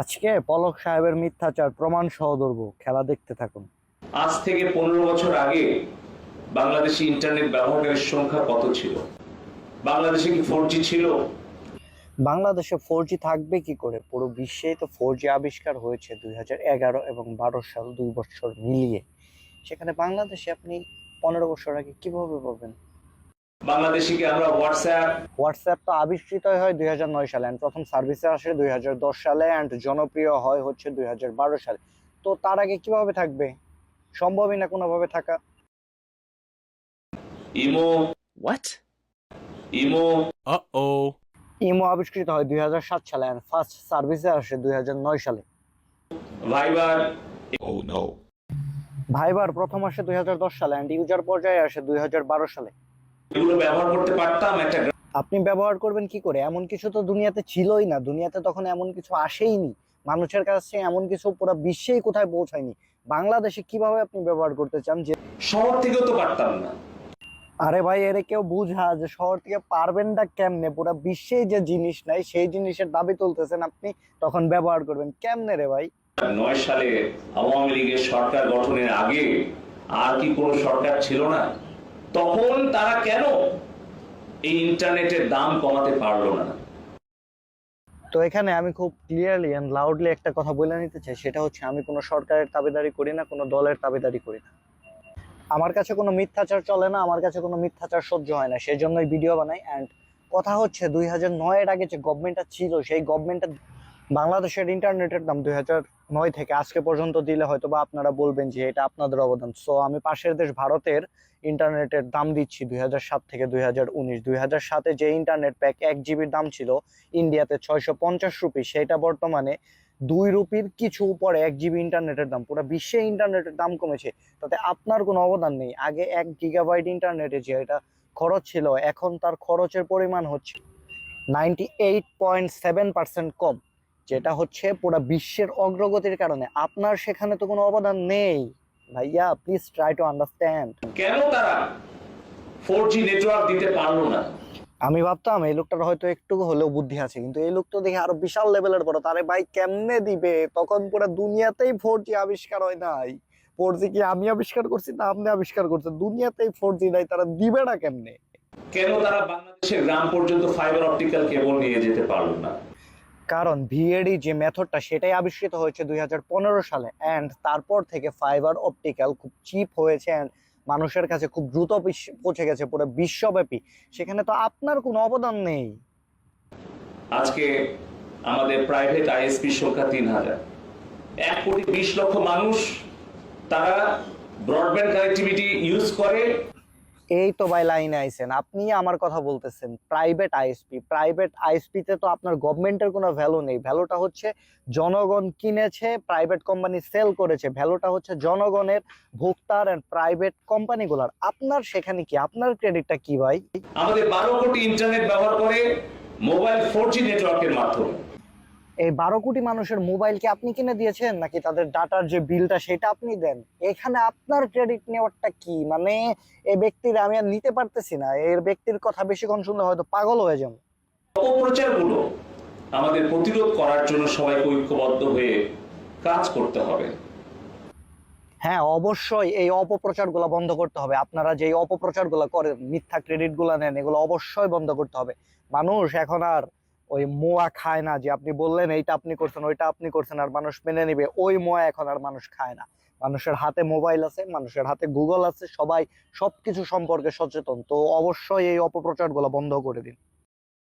আজকে পলক সাহেবের মিথ্যাচার প্রমাণ সহ ধরবো। খেলা দেখতে থাকুন। আজ থেকে পনেরো বছর আগে বাংলাদেশে ইন্টারনেট ব্যবহারকারীর সংখ্যা কত ছিল? বাংলাদেশে কি ফোর ছিল? বাংলাদেশে ফোর জি থাকবে কি করে? পুরো বিশ্বেই তো ফোর জি আবিষ্কার হয়েছে দুই হাজার এগারো এবং বারো সাল দুই বছর মিলিয়ে। সেখানে বাংলাদেশে আপনি পনেরো বছর আগে কীভাবে পাবেন? বাংলাদেশে কি আমরা হোয়াটসঅ্যাপ হোয়াটসঅ্যাপ তো আবিষ্কৃত হয় দুই হাজার নয় সালে and প্রথম সার্ভিসে আসে দুই হাজার দশ সালে অ্যান্ড জনপ্রিয় হয় হচ্ছে দুই হাজার বারো সালে তো তার আগে কীভাবে থাকবে সম্ভবই না কোনোভাবে থাকা Imo What? Imo Uh oh. Imo আবিষ্কৃত হয় দুই হাজার সাত সালে অ্যান্ড ফার্স্ট সার্ভিসে আসে দুই হাজার নয় সালে ভাইবার Oh no. ভাইবার প্রথম আসে দুই হাজার দশ সালে অ্যান্ড ইউজার পর্যায়ে আসে দুই হাজার বারো সালে এগুলো ব্যবহার করতে পারতাম একটা আপনি ব্যবহার করবেন কি করে? এমন কিছু তো দুনিয়াতে ছিলই না। দুনিয়াতে তখন এমন কিছু আসেইনি। মানুষের কাছে এমন কিছু পুরো বিশ্বেই কোথায় পৌঁছায়নি। বাংলাদেশে কীভাবে আপনি ব্যবহার করতে চান যে শহর থেকেও তো পারতাম না। আরে ভাই এর কেউ বুঝা যে শহর থেকে পারবেন না কেমনে? পুরো বিশ্বেই যে জিনিস নাই সেই জিনিসের দাবি তুলতেছেন আপনি তখন ব্যবহার করবেন। কেমনে রে ভাই? নয় সালে আওয়ামী লীগের সরকার গঠনের আগে আর কি কোনো সরকার ছিল না? তখন তারা কেন এই ইন্টারনেটের দাম কমাতে পারল না? তো এখানে আমি খুব ক্লিয়ারলি এন্ড লাউডলি একটা কথা বলে নিতে চাই, সেটা হচ্ছে আমি কোনো সরকারের দাবিদারি করি না, কোনো দলের দাবিদারি করি না। আমার কাছে কোনো মিথ্যাচার চলে না, আমার কাছে কোনো মিথ্যাচার সহ্য হয় না সেই জন্যই ভিডিও বানাই। অ্যান্ড কথা হচ্ছে দুই হাজার নয়ের আগে যে গভর্নমেন্টটা ছিল, সেই গভর্নমেন্টের বাংলাদেশের ইন্টারনেটের দাম দুই হাজার নয় থেকে আজকে পর্যন্ত দিলে হয়তো বা আপনারা বলবেন যে এটা আপনাদের অবদান। সো আমি পাশের দেশ ভারতের ইন্টারনেটের দাম দিচ্ছি দুই সাত থেকে দুই হাজার উনিশ। হাজার সাতে যে ইন্টারনেট প্যাক এক জিবির দাম ছিল ইন্ডিয়াতে ছয়শো পঞ্চাশ রুপি, সেটা বর্তমানে দুই রুপির কিছু উপরে এক জিবি ইন্টারনেটের দাম। পুরো বিশ্বে ইন্টারনেটের দাম কমেছে, তাতে আপনার কোনো অবদান নেই। আগে এক গিগাবাইট ইন্টারনেটে যে এটা খরচ ছিল, এখন তার খরচের পরিমাণ হচ্ছে ninety eight point seven percent কম। যেটা হচ্ছে পুরো বিশ্বের অগ্রগতির কারণে। আপনার সেখানে তো কোনো অবদান নেই। ভাইয়া প্লিজ ট্রাই টু আন্ডারস্ট্যান্ড কেন তারা ফোর জি নেটওয়ার্ক দিতে পারল না? আমি ভাবতাম এই লোকটার হয়তো একটু হলেও বুদ্ধি আছে কিন্তু এই লোক তো দেখে আরও বিশাল লেভেলের বড়। তারে ভাই কেমনে দিবে? তখন পুরো দুনিয়াতেই ফোর জি আবিষ্কার হয় নাই। ফোর জি কি আমি আবিষ্কার করছি না আপনি আবিষ্কার করছেন? দুনিয়াতেই ফোর জি নাই তারা দিবে না কেমনে? কেন তারা বাংলাদেশের গ্রাম পর্যন্ত ফাইবার অপটিক্যাল কেবল নিয়ে যেতে পারল না? কারণ ভিএডি যে মেথডটা সেটাই আবিষ্কৃত হয়েছে দুই সালে অ্যান্ড তারপর থেকে ফাইবার অপটিক্যাল খুব চিপ হয়েছে অ্যান্ড মানুষের কাছে খুব দ্রুত পৌঁছে গেছে পুরো বিশ্বব্যাপী। সেখানে তো আপনার কোনো অবদান নেই। আজকে আমাদের প্রাইভেট আইএসপি সংখ্যা তিন হাজার। এক কোটি বিশ লক্ষ মানুষ তারা ব্রডব্যান্ড কানেক্টিভিটি ইউজ করে। এই তো ভাই লাইনে আইছেন, আপনি আমার কথা বলতেছেন প্রাইভেট আইএসপি প্রাইভেট আইএসপিতে তো আপনার গভর্নমেন্টের কোনো ভ্যালু নেই ভ্যালুটা হচ্ছে জনগণ কিনেছে প্রাইভেট কোম্পানি সেল করেছে ভ্যালুটা হচ্ছে জনগণের ভোক্তার এন্ড প্রাইভেট কোম্পানিগুলার আপনার সেখানে কি, আপনার ক্রেডিটটা কি ভাই? আমাদের বারো কোটি ইন্টারনেট ব্যবহার করে মোবাইল ফোর নেটওয়ার্কের মাধ্যমে। এই বারো কোটি মানুষের মোবাইল কি আপনি কিনে দিয়েছেন? নাকি তাদের ডাটার যে বিলটা সেটা আপনি দেন? এখানে আপনার ক্রেডিট নেওয়ারটা কি? মানে এই ব্যক্তির আমি আর নিতে পারতেছি না। এর ব্যক্তির কথা বেশিক্ষণ শুনলে হয়তো পাগল হয়ে যাব। অপপ্রচারগুলো আমাদের প্রতিরোধ করার জন্য সবাইকে ঐক্যবদ্ধ হয়ে কাজ করতে হবে। হ্যাঁ অবশ্যই এই অপপ্রচারগুলো বন্ধ করতে হবে। আপনারা যে অপপ্রচারগুলো করেন মিথ্যা ক্রেডিটগুলো নেন এগুলো অবশ্যই বন্ধ করতে হবে। মানুষ এখন আর ওই মোয়া খায় না, যে আপনি বললেন এইটা আপনি করছেন, ওইটা আপনি করছেন, আর মানুষ মেনে নিবে, ওই মোয়া এখন আর মানুষ খায় না। মানুষের হাতে মোবাইল আছে, মানুষের হাতে গুগল আছে, সবাই সবকিছু সম্পর্কে সচেতন। তো অবশ্যই এই অপপ্রচারগুলো বন্ধ করে দিন।